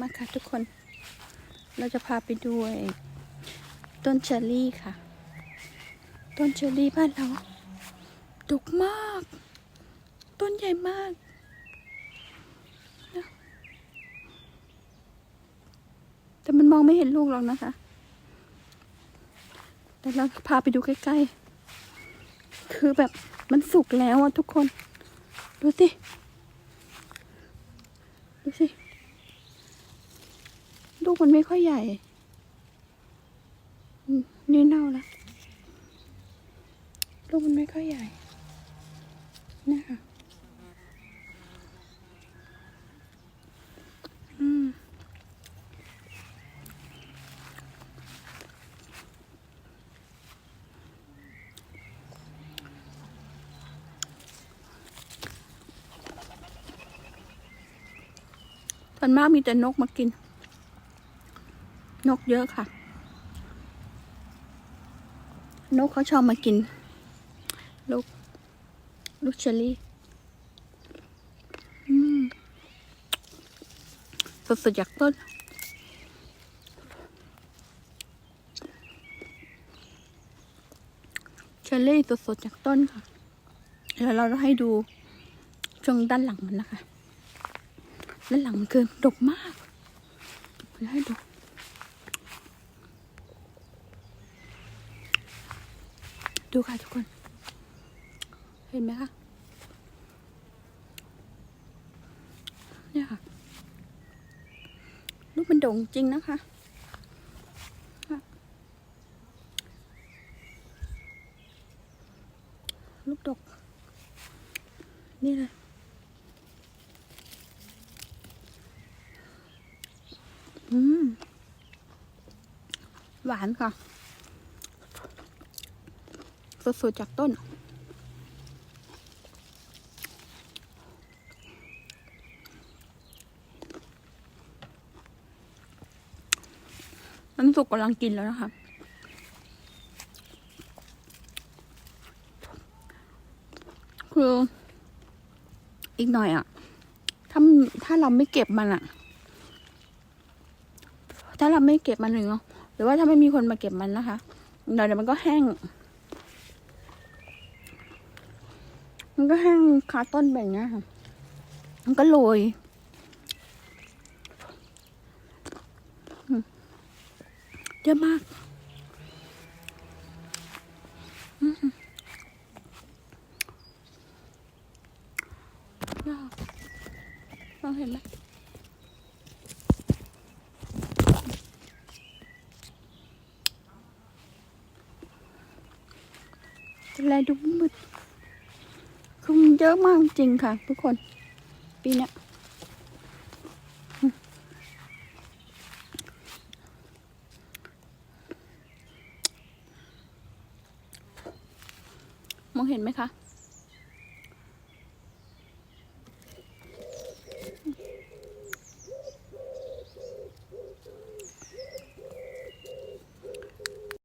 มาค่ะทุกคน เราจะพาไปดูต้นเชอรี่ค่ะ ต้นเชอร์รี่บ้านเราดกมาก ต้นใหญ่มากนะแต่มันมองไม่เห็นลูกหรอกนะคะ แต่เราพาไปดูใกล้ๆ คือแบบมันสุกแล้วอะทุกคน ดูสิ ดูสิ ลูกมันไม่ค่อยใหญ่ นี่เน่าล้วลูกมันไม่ค่อยใหญ่นะคะอืมส่วนมากมีแต่นกมากิน นกเยอะค่ะ นกเขาชอบมากิน ลูก ลูกเชอรี่อืมสดๆจากต้นเชอรี่สดๆจากต้นค่ะ เดี๋ยวเราให้ดูช่วงด้านหลังมันนะคะ ด้านหลังมันคือดกมากให้ดู ดูค่ะทุกคน เห็นไหมคะ เนี่ยค่ะ ลูกมันโด่งจริงนะคะค่ะลูกดก นี่เลยอืม หวานค่ะ สดๆจากต้นมันสุกกำลังกินแล้วนะคะคืออีกหน่อยอะถ้าถ้าเราไม่เก็บมันอะถ้าเราไม่เก็บมันหรือหรือว่าถ้าไม่มีคนมาเก็บมันนะคะเดี๋ยเดี๋ยวมันก็แห้ง มันก็แห้งคาต้นแบบนี้ค่ะ มันก็โรยเยอะมากยากมองเห็นไหมแลดูมืด คือมันเยอะมากจริงค่ะ ทุกคน ปีเนี้ยมองเห็นไหมคะ